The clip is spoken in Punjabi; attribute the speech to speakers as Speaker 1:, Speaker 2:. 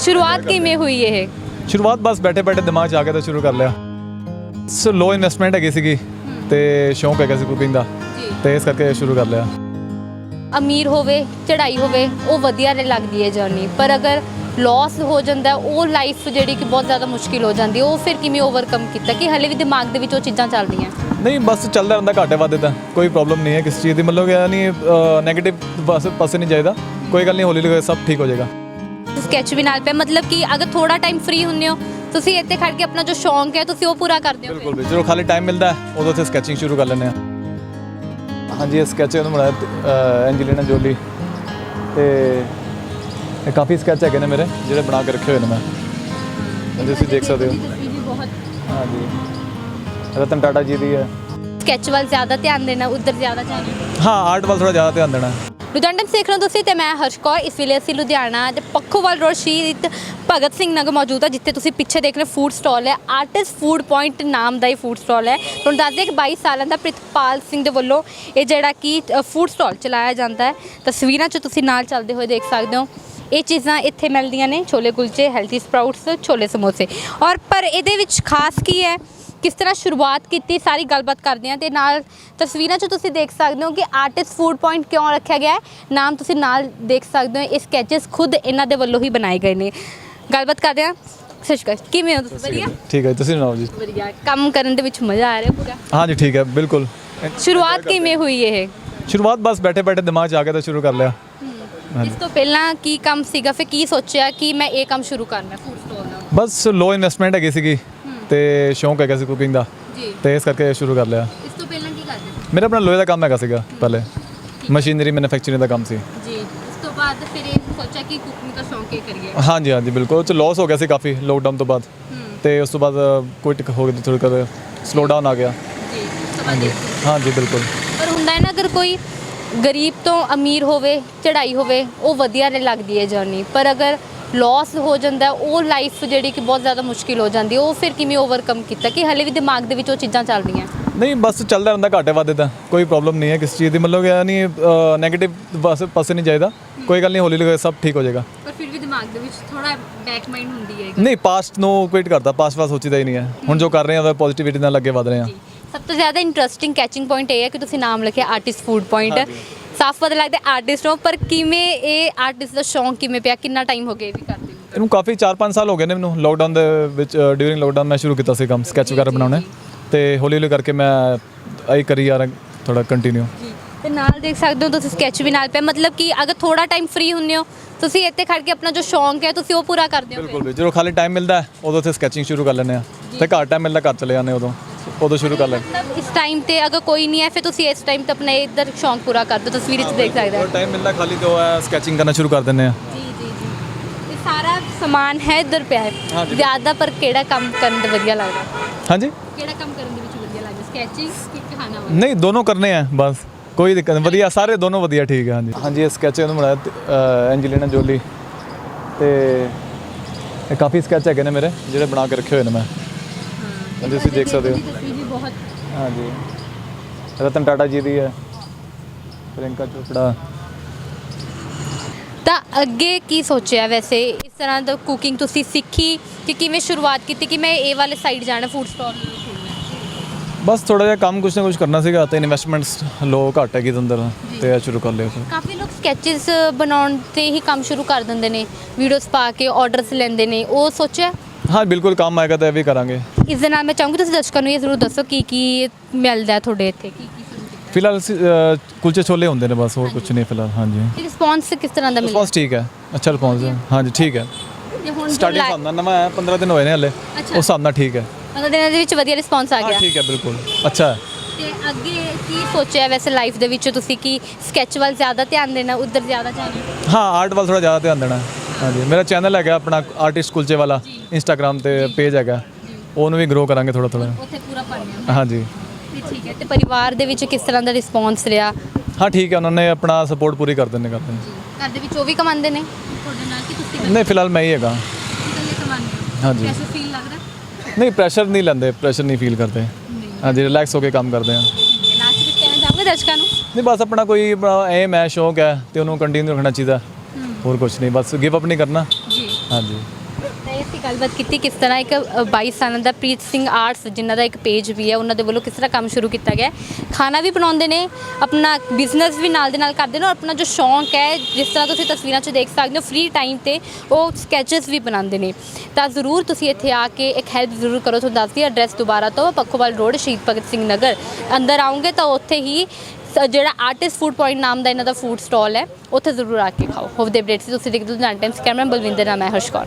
Speaker 1: ਸ਼ੁਰੂਆਤ ਕਿਵੇਂ ਹੋਈ ਇਹ?
Speaker 2: ਸ਼ੁਰੂਆਤ ਬਸ ਬੈਠੇ ਬੈਠੇ ਦਿਮਾਗ 'ਚ ਆ ਗਿਆ ਤਾਂ ਸ਼ੁਰੂ ਕਰ ਲਿਆ। ਸੋ ਲੋ ਇਨਵੈਸਟਮੈਂਟ ਹੈਗੀ ਸੀਗੀ ਤੇ ਸ਼ੌਂਕ ਹੈਗਾ ਸੀ ਕੁਕਿੰਗ ਦਾ ਤੇ ਇਸ ਕਰਕੇ ਸ਼ੁਰੂ ਕਰ ਲਿਆ।
Speaker 1: ਅਮੀਰ ਹੋਵੇ ਚੜ੍ਹਾਈ ਹੋਵੇ ਉਹ ਵਧੀਆ ਲੱਗਦੀ ਹੈ ਜਰਨੀ ਪਰ ਅਗਰ ਲਾਸ ਹੋ ਜਾਂਦਾ ਉਹ ਲਾਈਫ ਜਿਹੜੀ ਕਿ ਬਹੁਤ ਜ਼ਿਆਦਾ ਮੁਸ਼ਕਿਲ ਹੋ ਜਾਂਦੀ ਉਹ ਫਿਰ ਕਿਵੇਂ ਓਵਰਕਮ ਕੀਤਾ? ਕਿ ਹਲੇ ਵੀ ਦਿਮਾਗ ਦੇ ਵਿੱਚ ਉਹ ਚੀਜ਼ਾਂ ਚੱਲਦੀਆਂ?
Speaker 2: ਨਹੀਂ ਬਸ ਚੱਲਦਾ ਰਹਿੰਦਾ ਘਾਟੇ ਵਾਧੇ ਤਾਂ ਕੋਈ ਪ੍ਰੋਬਲਮ ਨਹੀਂ ਹੈ ਕਿਸੇ ਚੀਜ਼ ਦੀ ਮਤਲਬ ਇਹ ਨਹੀਂ 네ਗੇਟਿਵ ਪਾਸੇ ਪਾਸੇ ਨਹੀਂ ਜਾਈਦਾ। ਕੋਈ ਗੱਲ ਨਹੀਂ ਹੌਲੀ ਹੌਲੀ ਸਭ ਠੀਕ ਹੋ ਜਾਏਗਾ।
Speaker 1: ਸਕੈਚ ਵੀ ਨਾਲ ਪਿਆ। ਮਤਲਬ ਕਿ ਅਗਰ ਥੋੜਾ ਟਾਈਮ ਫ੍ਰੀ ਹੁੰਦੇ ਹੋ ਤੁਸੀਂ ਇੱਥੇ ਖੜ ਕੇ ਆਪਣਾ ਜੋ ਸ਼ੌਂਕ ਹੈ ਤੁਸੀਂ ਉਹ ਪੂਰਾ ਕਰਦੇ ਹੋ
Speaker 2: ਬਿਲਕੁਲ ਵੀ ਜਦੋਂ ਖਾਲੀ ਟਾਈਮ ਮਿਲਦਾ ਹੈ, ਉਦੋਂ ਤੇ ਸਕੈਚਿੰਗ ਸ਼ੁਰੂ ਕਰ ਲੈਂਦੇ ਆ ਹਾਂਜੀ ਇਹ ਸਕੈਚ ਇਹਨੂੰ ਬਣਾਇਆ ਅਹ, ਐਂਜਲੀਨਾ ਜੋਲੀ ਤੇ ਇਹ ਕਾਫੀ ਸਕੈਚ ਹੈਗੇ ਨੇ ਮੇਰੇ ਜਿਹੜੇ ਬਣਾ ਕੇ ਰੱਖੇ ਹੋਏ ਨੇ ਮੈਂ। ਇਹ ਤੁਸੀਂ ਦੇਖ ਸਕਦੇ ਹੋ। ਹਾਂਜੀ। ਰਤਨ ਟਾਟਾ ਜੀ ਦੀ ਹੈ।
Speaker 1: ਸਕੈਚ ਵੱਲ ਜ਼ਿਆਦਾ ਧਿਆਨ ਦੇਣਾ ਉਧਰ ਜ਼ਿਆਦਾ ਜਾਣਾ
Speaker 2: ਹਾਂ ਆਰਟ ਵੱਲ ਥੋੜਾ ਜ਼ਿਆਦਾ ਧਿਆਨ ਦੇਣਾ।
Speaker 1: ਲੁਧਿਆਣਾ ਟਾਈਮਸ ਦੇਖ ਰਹੇ ਹੋ ਤੁਸੀਂ ਤੇ ਮੈਂ ਹਰਸ਼ ਕੌਰ, ਇਸ ਵੇਲੇ ਅਸੀਂ ਲੁਧਿਆਣਾ ਦੇ ਪੱਖੋਵਾਲ ਰੋਡ ਸ਼ਹੀਦ ਭਗਤ ਸਿੰਘ ਨਗਰ ਮੌਜੂਦ ਹੈ, ਜਿੱਥੇ ਤੁਸੀਂ ਪਿੱਛੇ ਦੇਖ ਰਹੇ ਫੂਡ ਸਟਾਲ ਹੈ। ਆਰਟਿਸਟ ਫੂਡ ਪੁਆਇੰਟ ਨਾਮ ਦਾ ਹੀ ਫੂਡ ਸਟਾਲ ਹੈ। ਤੁਹਾਨੂੰ ਦੱਸ ਦਈਏ ਕਿ 22 ਸਾਲਾਂ ਦਾ ਪ੍ਰਿਤਪਾਲ ਸਿੰਘ ਦੇ ਵੱਲੋਂ ਇਹ ਜਿਹੜਾ ਕਿ ਫੂਡ ਸਟਾਲ ਚਲਾਇਆ ਜਾਂਦਾ ਹੈ। ਤਸਵੀਰਾਂ 'ਚ ਤੁਸੀਂ ਨਾਲ ਚੱਲਦੇ ਹੋਏ ਦੇਖ ਸਕਦੇ ਹੋ। ਇਹ ਚੀਜ਼ਾਂ ਇੱਥੇ ਮਿਲਦੀਆਂ ਨੇ, ਛੋਲੇ ਕੁਲਚੇ ਹੈਲਥੀ ਸਪਰਾਊਟਸ ਛੋਲੇ ਸਮੋਸੇ। ਔਰ ਪਰ ਇਹਦੇ ਵਿੱਚ ਖਾਸ ਕੀ ਹੈ? ਕਿਸ ਤਰ੍ਹਾਂ ਸ਼ੁਰੂਆਤ ਕੀਤੀ ਸਾਰੀ ਗੱਲਬਾਤ ਕਰਦੇ ਹਾਂ ਤੇ ਨਾਲ ਤਸਵੀਰਾਂ 'ਚ ਤੁਸੀਂ ਦੇਖ ਸਕਦੇ ਹੋ ਕਿ ਆਰਟਿਸਟ ਫੂਡ ਪੁਆਇੰਟ ਕਿਉਂ ਰੱਖਿਆ ਗਿਆ ਹੈ ਨਾਮ ਤੁਸੀਂ ਨਾਲ ਦੇਖ ਸਕਦੇ ਹੋ ਇਹ ਸਕੈਚਸ ਖੁਦ ਇਹਨਾਂ ਦੇ ਵੱਲੋਂ ਹੀ ਬਣਾਏ ਗਏ ਨੇ। ਗੱਲਬਾਤ ਕਰਦੇ ਹਾਂ। ਸਤਿ ਸ਼੍ਰੀ ਅਕਾਲ ਕਿਵੇਂ ਹੋ ਤੁਸੀਂ? ਵਧੀਆ?
Speaker 2: ਠੀਕ ਹੈ ਤੁਸੀਂ ਸੁਣਾਓ ਜੀ?
Speaker 1: ਵਧੀਆ ਕੰਮ ਕਰਨ ਦੇ ਵਿੱਚ ਮਜ਼ਾ ਆ ਰਿਹਾ ਪੂਰਾ?
Speaker 2: ਹਾਂਜੀ ਠੀਕ ਹੈ ਬਿਲਕੁਲ।
Speaker 1: ਸ਼ੁਰੂਆਤ ਕਿਵੇਂ ਹੋਈ ਇਹ?
Speaker 2: ਸ਼ੁਰੂਆਤ ਬਸ ਬੈਠੇ ਬੈਠੇ ਦਿਮਾਗ 'ਚ ਆ ਗਿਆ ਤਾਂ ਸ਼ੁਰੂ ਕਰ ਲਿਆ।
Speaker 1: ਇਸ ਤੋਂ ਪਹਿਲਾਂ ਕੀ ਕੰਮ ਸੀਗਾ ਫਿਰ ਕੀ ਸੋਚਿਆ ਕਿ ਮੈਂ ਇਹ ਕੰਮ ਸ਼ੁਰੂ ਕਰਨਾ ਫੂਡ ਸਟਾਲ ਦਾ?
Speaker 2: ਬਸ ਲੋ ਇਨਵੈਸਟਮੈਂਟ ਹੈਗੀ ਸੀਗੀ। ਤੇ ਸ਼ੌਂਕ ਹੈਗਾ ਸੀ ਕੁਕਿੰਗ ਦਾ।
Speaker 1: ਜੀ।
Speaker 2: ਤੇ ਇਸ ਕਰਕੇ ਸ਼ੁਰੂ ਕਰ ਲਿਆ।
Speaker 1: ਇਸ ਤੋਂ ਪਹਿਲਾਂ ਕੀ ਕਰਦੇ?
Speaker 2: ਮੇਰਾ ਆਪਣਾ ਲੋਹੇ ਦਾ ਕੰਮ ਹੈਗਾ ਸੀਗਾ ਪਹਿਲੇ। ਮਸ਼ੀਨਰੀ ਮੈਨੂਫੈਕਚਰਿੰਗ ਦਾ ਕੰਮ ਸੀ।
Speaker 1: ਜੀ। ਉਸ ਤੋਂ ਬਾਅਦ ਫਿਰ ਇਹ ਸੋਚਿਆ ਕਿ ਕੁਕਿੰਗ ਦਾ ਸ਼ੌਂਕ ਇਹ ਕਰੀਏ।
Speaker 2: ਹਾਂਜੀ ਹਾਂਜੀ ਬਿਲਕੁਲ। ਉਹ ਚ ਲਾਸ ਹੋ ਗਿਆ ਸੀ ਕਾਫੀ ਲੋਕਡਾਊਨ ਤੋਂ ਬਾਅਦ। ਤੇ ਉਸ ਤੋਂ ਬਾਅਦ ਕੁਇਟ ਹੋ ਗਿਆ ਥੋੜਾ ਕਰ ਸਲੋ ਡਾਊਨ ਆ ਗਿਆ।
Speaker 1: ਜੀ। ਉਸ ਤੋਂ ਬਾਅਦ ਇਹ-
Speaker 2: ਹਾਂਜੀ ਬਿਲਕੁਲ।
Speaker 1: ਪਰ ਹੁੰਦਾ ਹੈ ਨਾ ਅਗਰ ਕੋਈ ਗਰੀਬ ਤੋਂ ਅਮੀਰ ਹੋਵੇ ਚੜ੍ਹਾਈ ਹੋਵੇ ਉਹ ਵਧੀਆ ਰ ਲੱਗਦੀ ਹੈ ਜਰਨੀ ਪਰ ਅਗਰ ਲਾਸ ਹੋ ਜਾਂਦਾ ਉਹ ਲਾਈਫ ਜਿਹੜੀ ਕਿ ਬਹੁਤ ਜ਼ਿਆਦਾ ਮੁਸ਼ਕਿਲ ਹੋ ਜਾਂਦੀ ਉਹ ਫਿਰ ਕਿਵੇਂ ਓਵਰਕਮ ਕੀਤਾ? ਕਿ ਹਲੇ ਵੀ ਦਿਮਾਗ ਦੇ ਵਿੱਚ ਉਹ ਚੀਜ਼ਾਂ ਚੱਲਦੀਆਂ
Speaker 2: ਨਹੀਂ ਬਸ ਚੱਲਦਾ ਰਹਿੰਦਾ ਘਾਟੇ ਵਾਧੇ ਤਾਂ ਕੋਈ ਪ੍ਰੋਬਲਮ ਨਹੀਂ ਹੈ ਕਿਸੇ ਚੀਜ਼ ਦੀ ਮਤਲਬ ਇਹ ਨਹੀਂ 네ਗੇਟਿਵ ਪਾਸੇ ਨਹੀਂ ਜਾਈਦਾ ਕੋਈ ਗੱਲ ਨਹੀਂ ਹੌਲੀ ਹੌਲੀ ਸਭ ਠੀਕ ਹੋ ਜਾਏਗਾ।
Speaker 1: ਪਰ ਫਿਰ ਵੀ ਦਿਮਾਗ ਦੇ ਵਿੱਚ ਥੋੜਾ ਬੈਕ ਮਾਈਂਡ ਹੁੰਦੀ ਹੈ
Speaker 2: ਨਹੀਂ ਪਾਸਟ ਨੂੰ ਕੁਇਟ ਕਰਦਾ ਪਾਸਟ ਵਾਸ ਸੋਚੀਦਾ ਹੀ ਨਹੀਂ ਹੈ। ਹੁਣ ਜੋ ਕਰ ਰਹੇ ਹਾਂ ਉਹ ਪੋਜ਼ਿਟਿਵਿਟੀ ਨਾਲ ਅੱਗੇ ਵਧ ਰਹੇ ਹਾਂ।
Speaker 1: ਸਭ ਤੋਂ ਜ਼ਿਆਦਾ ਇੰਟਰਸਟਿੰਗ ਕੈਚਿੰਗ ਪੁਆਇੰਟ ਇਹ ਹੈ ਕਿ ਤੁਸੀਂ ਨਾਮ ਲਿਖਿਆ ਆਰਟਿਸਟ ਫੂਡ ਪੁਆਇੰਟ ਸਾਫ਼ ਪਤਾ ਲੱਗਦਾ ਆਰਟਿਸਟ ਹੋ ਪਰ ਕਿਵੇਂ ਇਹ ਆਰਟਿਸਟ ਦਾ ਸ਼ੌਂਕ ਕਿਵੇਂ ਪਿਆ? ਕਿੰਨਾ ਟਾਈਮ ਹੋ ਗਿਆ ਇਹ ਵੀ ਕਰਦੇ ਨੂੰ?
Speaker 2: ਇਹਨੂੰ ਕਾਫੀ 4-5 ਸਾਲ ਹੋ ਗਏ ਨੇ ਮੈਨੂੰ ਲੋਕਡਾਊਨ ਦੇ ਵਿੱਚ ਡਿਊਰਿੰਗ ਲੋਕਡਾਊਨ ਮੈਂ ਸ਼ੁਰੂ ਕੀਤਾ ਸੀ ਕੰਮ ਸਕੈਚ ਵਗੈਰਾ ਬਣਾਉਣੇ। ਤੇ ਹੌਲੀ ਹੌਲੀ ਕਰਕੇ ਮੈਂ ਆਈ ਕਰੀ ਰਿਹਾ ਥੋੜਾ ਕੰਟੀਨਿਊ
Speaker 1: ਤੇ ਨਾਲ ਦੇਖ ਸਕਦੇ ਹੋ ਤੁਸੀਂ ਸਕੈਚ ਵੀ ਨਾਲ ਪਿਆ। ਮਤਲਬ ਕਿ ਅਗਰ ਥੋੜਾ ਟਾਈਮ ਫ੍ਰੀ ਹੁੰਦੇ ਹੋ ਤੁਸੀਂ ਇੱਥੇ ਖੜ ਕੇ ਆਪਣਾ ਜੋ ਸ਼ੌਂਕ ਹੈ ਤੁਸੀਂ ਉਹ ਪੂਰਾ ਕਰਦੇ ਹੋ
Speaker 2: ਬਿਲਕੁਲ ਵੀ ਜਦੋਂ ਖਾਲੀ ਟਾਈਮ ਮਿਲਦਾ ਉਦੋਂ ਤੇ ਸਕੈਚਿੰਗ ਸ਼ੁਰੂ ਕਰ ਲੈਂਦੇ ਆ ਤੇ ਘਰ ਟਾਈਮ ਮਿਲਦਾ ਘਰ ਚਲੇ ਜਾਂਦੇ ਉਦੋਂ। ਉਦੋਂ ਸ਼ੁਰੂ ਕਰ ਲੈਂਦੇ
Speaker 1: ਮਤਲਬ ਇਸ ਟਾਈਮ ਤੇ ਅਗਰ ਕੋਈ ਨਹੀਂ ਹੈ ਫਿਰ ਤੁਸੀਂ ਇਸ ਟਾਈਮ ਤੇ ਆਪਣਾ ਇੱਧਰ ਸ਼ੌਂਕ ਪੂਰਾ ਕਰ ਦਿਓ ਤਸਵੀਰ ਵਿੱਚ ਦੇਖ ਸਕਦੇ ਹੋ।
Speaker 2: ਟਾਈਮ ਮਿਲਦਾ ਖਾਲੀ ਤੇ ਉਹ ਸਕੈਚਿੰਗ ਕਰਨਾ ਸ਼ੁਰੂ ਕਰ ਦਿੰਦੇ ਆ।
Speaker 1: ਜੀ ਜੀ ਜੀ। ਇਹ ਸਾਰਾ ਸਮਾਨ ਹੈ ਇੱਧਰ ਪਿਆ ਹੈ।
Speaker 2: ਹਾਂਜੀ।
Speaker 1: ਜ਼ਿਆਦਾ ਪਰ ਕਿਹੜਾ ਕੰਮ ਕਰਨ ਦਾ ਵਧੀਆ ਲੱਗਦਾ?
Speaker 2: ਹਾਂਜੀ?
Speaker 1: ਕਿਹੜਾ ਕੰਮ ਕਰਨ ਦੇ ਵਿੱਚ ਵਧੀਆ ਲੱਗਦਾ? ਸਕੈਚਿੰਗ ਕਿ ਖਾਣਾ
Speaker 2: ਨਹੀਂ ਦੋਨੋਂ ਕਰਨੇ ਆ ਬਸ। ਕੋਈ ਦਿੱਕਤ ਨਹੀਂ। ਵਧੀਆ ਸਾਰੇ ਦੋਨੋਂ ਵਧੀਆ ਠੀਕ ਹੈ ਹਾਂਜੀ। ਹਾਂਜੀ ਇਹ ਸਕੈਚ ਇਹਨੂੰ ਬਣਾਇਆ ਐਂਜਲੀਨਾ ਜੋਲੀ ਤੇ ਇਹ ਕਾਫੀ ਸਕੈਚ ਹੈਗੇ ਨੇ ਮੇਰੇ ਜਿਹੜੇ ਬਣਾ ਕੇ ਰੱਖੇ ਹੋਏ ਨੇ ਮੈਂ। ਹਾਂਜੀ ਤੁਸੀਂ ਦੇਖ ਸਕਦੇ ਹੋ।
Speaker 1: ਤਸਵੀਰ ਵੀ ਬਹੁਤ
Speaker 2: ਹਾਂਜੀ। ਰਤਨ ਟਾਟਾ ਜੀ ਦੀ ਹੈ। ਪ੍ਰਿੰਕਾ ਚੋਪੜਾ।
Speaker 1: ਤਾਂ ਅੱਗੇ ਕੀ ਸੋਚਿਆ ਵੈਸੇ? ਇਸ ਤਰ੍ਹਾਂ ਦਾ ਕੁਕਿੰਗ ਤੁਸੀਂ ਸਿੱਖੀ ਕਿ ਕਿਵੇਂ ਸ਼ੁਰੂਆਤ ਕੀਤੀ ਕਿ ਮੈਂ ਇਹ ਵਾਲੇ ਸਾਈਡ ਜਾਣਾ ਫੂਡ ਸਟਾਲ
Speaker 2: ਬਸ ਥੋੜਾ ਜਿਹਾ ਕੰਮ ਕੁਛ ਨਾ ਕੁਛ ਕਰਨਾ ਸੀਗਾ ਤੇ ਇਨਵੈਸਟਮੈਂਟਸ ਲੋ ਘੱਟ ਹੈਗੀ ਅੰਦਰ ਤੇ ਇਹ ਸ਼ੁਰੂ ਕਰ ਲਿਆ ਫਿਰ
Speaker 1: ਕਾਫੀ ਲੋਕ ਸਕੈਚਸ ਬਣਾਉਣ ਤੇ ਹੀ ਕੰਮ ਸ਼ੁਰੂ ਕਰ ਦਿੰਦੇ ਨੇ ਵੀਡੀਓਜ਼ ਪਾ ਕੇ ਆਰਡਰਸ ਲੈਂਦੇ ਨੇ ਉਹ ਸੋਚਿਆ?
Speaker 2: ਹਾਂ ਬਿਲਕੁਲ ਕੰਮ ਆਏਗਾ ਤਾਂ ਇਹ ਵੀ ਕਰਾਂਗੇ।
Speaker 1: ਇਸ ਦੇ ਨਾਲ ਮੈਂ ਚਾਹੂੰਗੀ ਤੁਸੀਂ ਦਰਸ਼ਕਾਂ ਨੂੰ ਇਹ ਜ਼ਰੂਰ ਦੱਸੋ ਕੀ ਕੀ ਮਿਲਦਾ ਹੈ ਤੁਹਾਡੇ ਇੱਥੇ? ਕੀ ਕੀ
Speaker 2: ਫਿਲਹਾਲ ਅਸੀਂ, ਕੁਲਚੇ ਛੋਲੇ ਹੁੰਦੇ ਨੇ ਬਸ ਹੋਰ ਕੁਝ ਨਹੀਂ ਫਿਲਹਾਲ ਹਾਂਜੀ।
Speaker 1: ਰਿਸਪੌਂਸ ਕਿਸ ਤਰ੍ਹਾਂ ਦਾ ਮਿਲਿਆ?
Speaker 2: ਰਿਸਪੌਂਸ ਠੀਕ ਹੈ। ਅੱਛਾ ਰਿਸਪੌਂਸ ਹੈ। ਹਾਂਜੀ ਠੀਕ ਹੈ।
Speaker 1: ਹੁਣ
Speaker 2: ਸਟਾਰਟਿੰਗ ਹਿਸਾਬ ਨਾਲ ਨਵਾਂ ਹੈ 15 ਦਿਨ ਹੋਏ ਨੇ ਹਲੇ। ਉਸ ਹਿਸਾਬ ਨਾਲ ਠੀਕ ਹੈ।
Speaker 1: ਮਤਲਬ ਦਿਨਾਂ ਦੇ ਵਿੱਚ ਵਧੀਆ ਰਿਸਪੌਂਸ ਆ
Speaker 2: ਹਾਂ
Speaker 1: ਗਿਆ।
Speaker 2: ਠੀਕ ਹੈ ਬਿਲਕੁਲ। ਅੱਛਾ। ਹੈ
Speaker 1: ਤੇ ਅੱਗੇ ਕੀ ਸੋਚਿਆ ਵੈਸੇ ਲਾਈਫ ਦੇ ਵਿੱਚ? ਤੁਸੀਂ ਕਿ ਸਕੈਚ ਵੱਲ ਜ਼ਿਆਦਾ ਧਿਆਨ ਦੇਣਾ ਉਧਰ ਜ਼ਿਆਦਾ ਜਾਣਾ
Speaker 2: ਹਾਂ ਆਰਟ ਵੱਲ ਥੋੜਾ ਜ਼ਿਆਦਾ ਧਿਆਨ ਦੇਣਾ। ਹਾਂਜੀ ਮੇਰਾ ਚੈਨਲ ਹੈਗਾ ਆਪਣਾ ਆਰਟਿਸਟ ਕੁਲਚੇ ਵਾਲਾ ਇੰਸਟਾਗ੍ਰam ਤੇ ਪੇਜ ਹੈਗਾ। ਉਹਨੂੰ ਵੀ ਗਰੋ ਕਰਾਂਗੇ ਥੋੜਾ ਥੋੜਾ
Speaker 1: ਉੱਥੇ ਪੂਰਾ ਪਾਣਿਆ
Speaker 2: ਹਾਂਜੀ।
Speaker 1: ਤੇ ਠੀਕ ਹੈ ਤੇ ਪਰਿਵਾਰ ਦੇ ਵਿੱਚ ਕਿਸ ਤਰ੍ਹਾਂ ਦਾ ਰਿਸਪੌਂਸ ਰਿਹਾ?
Speaker 2: ਹਾਂ ਠੀਕ ਹੈ ਉਹਨਾਂ ਨੇ ਆਪਣਾ ਸਪੋਰਟ ਪੂਰੀ ਕਰ ਦਿੰਦੇ ਕਰਦੇ ਨੇ।
Speaker 1: ਘਰ ਦੇ ਵਿੱਚ ਉਹ ਵੀ ਕਮਾਉਂਦੇ ਨੇ? ਤੁਹਾਡੇ ਨਾਲ ਕਿ ਤੁਸੀਂ
Speaker 2: ਨਹੀਂ ਫਿਲਹਾਲ ਮੈਂ ਹੀ ਹੈਗਾ।
Speaker 1: ਇਕੱਲੇ ਕਮਾਉਂਦੇ ਹੋ।
Speaker 2: ਹਾਂਜੀ।
Speaker 1: ਕੈਸਾ ਫੀਲ ਲੱਗਦਾ?
Speaker 2: ਨਹੀਂ ਪ੍ਰੈਸ਼ਰ ਨਹੀਂ ਲੈਂਦੇ ਪ੍ਰੈਸ਼ਰ ਨਹੀਂ ਫੀਲ ਕਰਦੇ। ਹਾਂਜੀ ਰਿਲੈਕਸ ਹੋ ਕੇ ਕੰਮ ਕਰਦੇ ਹਾਂ
Speaker 1: ਲਾਸਟ ਵਿੱਚ ਕਹਿਣਾ ਚਾਹੋਗੇ ਦਰਸ਼ਕਾਂ ਨੂੰ?
Speaker 2: ਨਹੀਂ ਬਸ ਆਪਣਾ ਕੋਈ ਐਮ ਹੈ ਸ਼ੌਕ ਹੈ ਤੇ ਉਹਨੂੰ ਕੰਟੀਨਿਊ ਰੱਖਣਾ ਚਾਹੀਦਾ। ਹੋਰ ਕੁਝ ਨਹੀਂ ਬਸ ਗਿਵ ਅਪ ਨਹੀਂ ਕਰਨਾ?
Speaker 1: ਜੀ।
Speaker 2: ਹਾਂਜੀ।
Speaker 1: ਤਾਂ ਅਸੀਂ ਗੱਲਬਾਤ ਕੀਤੀ ਕਿਸ ਤਰ੍ਹਾਂ ਇੱਕ ਅ, 22 ਸਾਲਾਂ ਦਾ ਪ੍ਰੀਤ ਸਿੰਘ ਆਰਟਸ ਜਿਨ੍ਹਾਂ ਦਾ ਇੱਕ ਪੇਜ ਵੀ ਹੈ ਉਹਨਾਂ ਦੇ ਵੱਲੋਂ ਕਿਸ ਤਰ੍ਹਾਂ ਕੰਮ ਸ਼ੁਰੂ ਕੀਤਾ ਗਿਆ ਹੈ। ਖਾਣਾ ਵੀ ਬਣਾਉਂਦੇ ਨੇ ਆਪਣਾ ਬਿਜ਼ਨਸ ਵੀ ਨਾਲ ਦੇ ਨਾਲ ਕਰਦੇ ਨੇ ਔਰ ਆਪਣਾ ਜੋ ਸ਼ੌਂਕ ਹੈ ਜਿਸ ਤਰ੍ਹਾਂ ਤੁਸੀਂ ਤਸਵੀਰਾਂ 'ਚ ਦੇਖ ਸਕਦੇ ਹੋ ਫ੍ਰੀ ਟਾਈਮ ਤੇ ਉਹ ਸਕੈਚਸ ਵੀ ਬਣਾਉਂਦੇ ਨੇ। ਤਾਂ ਜ਼ਰੂਰ ਤੁਸੀਂ ਇੱਥੇ ਆ ਕੇ ਇੱਕ ਹੈਲਪ ਜ਼ਰੂਰ ਕਰੋ ਤੁਹਾਨੂੰ ਦੱਸਦੀ ਐਡਰੈਸ ਦੁਬਾਰਾ ਤੋਂ ਪੱਖੋਵਾਲ ਰੋਡ ਸ਼ਹੀਦ ਭਗਤ ਸਿੰਘ ਨਗਰ। ਅੰਦਰ ਆਉਂਗੇ ਤਾਂ ਉੱਥੇ ਹੀ ਸ- ਜਿਹੜਾ ਆਰਟਿਸਟ ਫੂਡ ਪੁਆਇੰਟ ਨਾਮ ਦਾ ਇਹਨਾਂ ਦਾ ਫੂਡ ਸਟਾਲ ਹੈ ਉੱਥੇ ਜ਼ਰੂਰ ਆ ਕੇ ਖਾਓ। ਹੋਵ ਦੇ ਅਪਡੇਟਸ ਤੁਸੀਂ ਦੇਖਦੇ ਹੋ ਲੁਧਿਆਣਾ ਟਾਈਮਸ ਕੈਮਰਾ ਬਲਵਿੰਦਰ ਨਾਮ ਹੈ ਹਰਸ਼ ਕੌਰ।